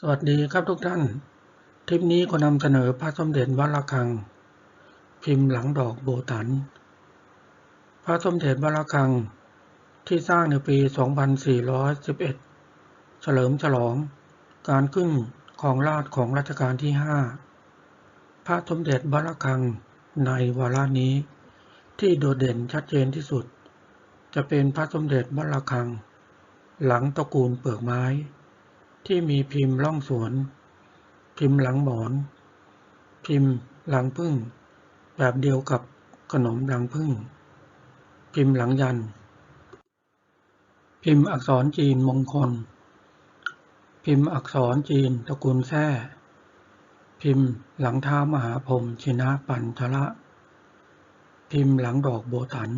สวัสดีครับทุกท่านทริปนี้ก็นำเสนอพระสมเด็จวัดระฆัง พิมพ์หลังดอกโบตัน พระสมเด็จวัดระฆังที่สร้างในปี 2411 เฉลิมฉลอง การขึ้นของราชของรัชกาลที่ 5 พระสมเด็จวัดระฆังในวาระนี้ ที่โดดเด่นชัดเจนที่สุด จะเป็นพระสมเด็จวัดระฆัง หลังตระกูลเปลือกไม้ ที่มีพิมพ์ล่องสวน พิมพ์หลังหมอน พิมพ์หลังพึ่ง แบบเดียวกับขนมหลังพึ่ง พิมพ์หลังยัน พิมพ์อักษรจีนมงคล พิมพ์อักษรจีนตระกูลแท้พิมพ์หลังเท้ามหาพรหมชินะปันทละพิมพ์หลังดอกโบตัน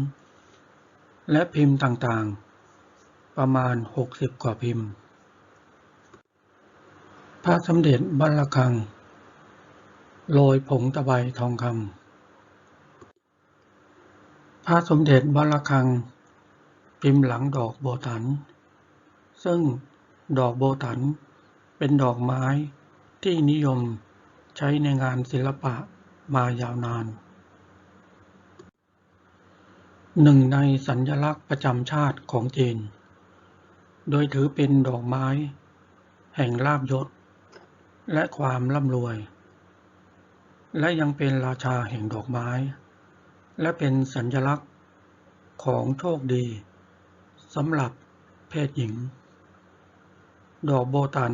และพิมพ์ต่างๆ ประมาณ 60 กว่าพิมพ์ พระสมเด็จบัลลคัง โรยผงตะไบทองคำพระสมเด็จบัลลคัง พิมพ์หลังดอกโบตัน ซึ่งดอกโบตันเป็นดอกไม้ที่นิยมใช้ในงานศิลปะมายาวนาน หนึ่งในสัญลักษณ์ประจำชาติของจีน โดยถือเป็นดอกไม้แห่งลาบยศ และความร่ำรวย และยังเป็นราชาแห่งดอกไม้ และเป็นสัญลักษณ์ของโชคดีสำหรับเพศหญิง ดอกโบตัน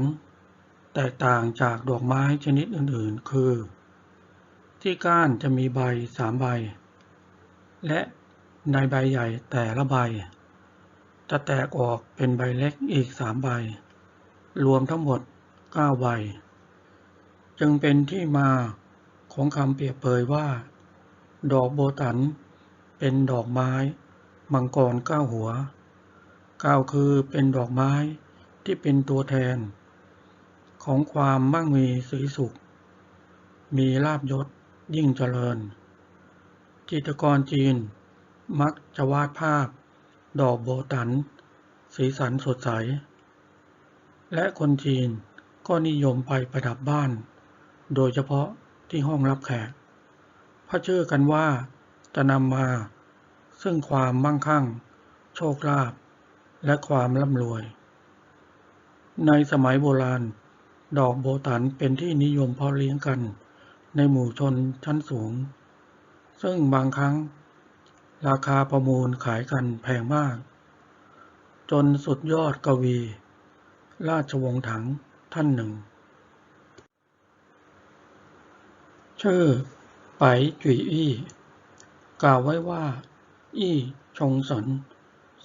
แตกต่างจากดอกไม้ชนิดอื่นๆ คือ ที่ก้านจะมีใบสามใบ และในใบใหญ่แต่ละใบ จะแตกออกเป็นใบเล็กอีกสามใบ รวมทั้งหมดเก้าใบ จึงเป็นที่มาของคำเปรียบเปยว่า ดอกโบตัน เป็นดอกไม้ มังกรเก้าหัวเก้าคือเป็นดอกไม้ที่เป็นตัวแทน ของความมั่งมีสีสุข มีลาบยศยิ่งเจริญ จิตรกรจีนมักจะวาดภาพ ดอกโบตัน สีสันสดใส และคนจีนก็นิยมไปประดับบ้าน โดยเฉพาะที่ห้องรับแขกพราะเชื่อกันว่าจะนำมา ซึ่งความมั่งคั่ง โชคลาภและความร่ำรวย ในสมัยโบราณ ดอกโบตันเป็นที่นิยมเพาะเลี้ยงกัน ในหมู่ชนชั้นสูง ซึ่งบางครั้ง ราคาประมูลขายกันแพงมาก จนสุดยอดกวี ราชวงศ์ถังท่านหนึ่ง ชื่อ ไปจุยอี้ กล่าวไว้ว่า อี้ชงสน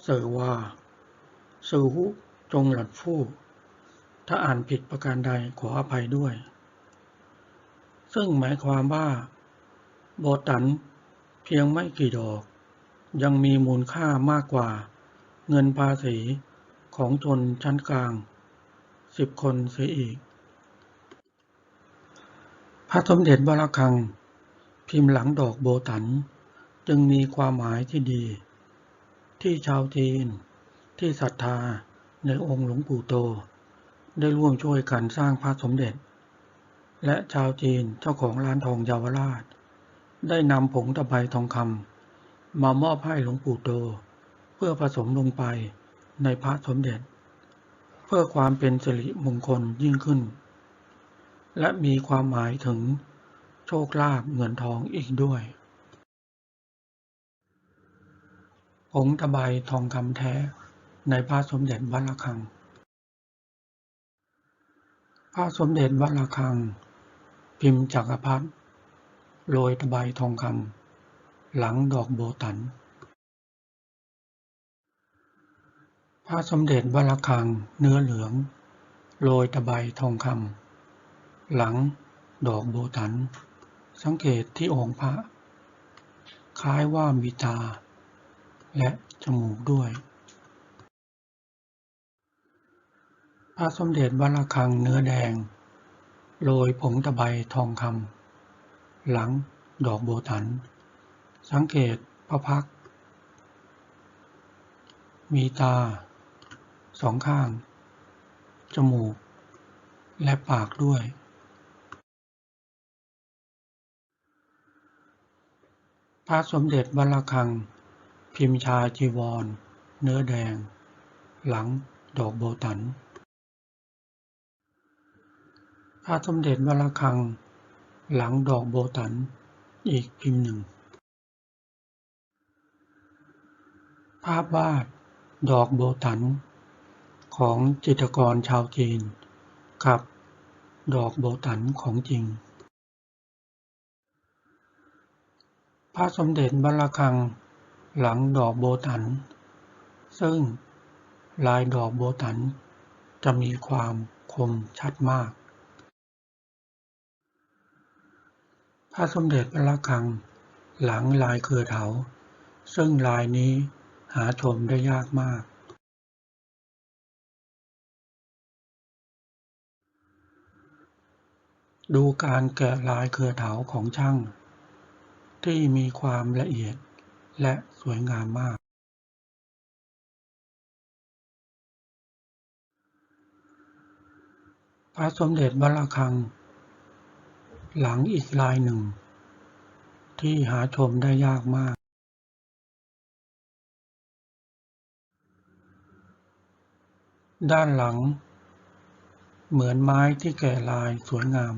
เสอวาสือหุจงหลัดฟู่ ถ้าอ่านผิดประการใดขออภัยด้วย ซึ่งหมายความว่าโบตันเพียงไม่กี่ดอก ยังมีมูลค่ามากกว่า เงินภาษีของชนชั้นกลางสิบคนเสียอีก พระสมเด็จวรคัง พิมพ์หลังดอกโบตัน จึงมีความหมายที่ดี ที่ชาวจีน ที่ศรัทธาในองค์หลวงปู่โต ได้ร่วมช่วยกันสร้างพระสมเด็จ และชาวจีนเจ้าของร้านทองเยาวราช ได้นำผงตะไบทองคำมามอบให้หลวงปู่โต เพื่อผสมลงไปในพระสมเด็จ เพื่อความเป็นสิริมงคลยิ่งขึ้น และมีความหมายถึงโชคลาภเงินทองอีกด้วยผงตะไบทองคำแท้ในพระสมเด็จวัดระฆัง พระสมเด็จวัดระฆัง พิมพ์จักรพรรดิโรยตะไบทองคำหลังดอกโบตัน พระสมเด็จวัดระฆังเนื้อเหลือง โรยตะไบทองคำ หลังดอกโบตัน สังเกตที่องค์พระ คล้ายว่ามีตา และจมูกด้วย พระสมเด็จวัดระฆังเนื้อแดง โรยผงตะไบทองคำหลังดอกโบตัน สังเกตพระพัก มีตาสองข้าง จมูก และปากด้วย พระสมเด็จวัดระฆัง พิมพ์ชาจีวร เนื้อแดง หลังดอกโบตัน พระสมเด็จวัดระฆัง หลังดอกโบตัน อีกพิมพ์หนึ่ง ภาพวาดดอกโบตัน ของจิตรกรชาวจีน กับดอกโบตันของจริง พระสมเด็จวัดระฆัง หลังดอกโบตัน ซึ่งลายดอกโบตันจะมีความคมชัดมาก พระสมเด็จวัดระฆัง หลังลายเครือเถา ซึ่งลายนี้หาชมได้ยากมาก ดูการแกะลายเครือเถาของช่าง ที่มีความละเอียดและสวยงามมาก พระสมเด็จวัดระฆัง หลังอีกลายหนึ่ง ที่หาชมได้ยากมาก ด้านหลัง เหมือนไม้ที่แกะลายสวยงาม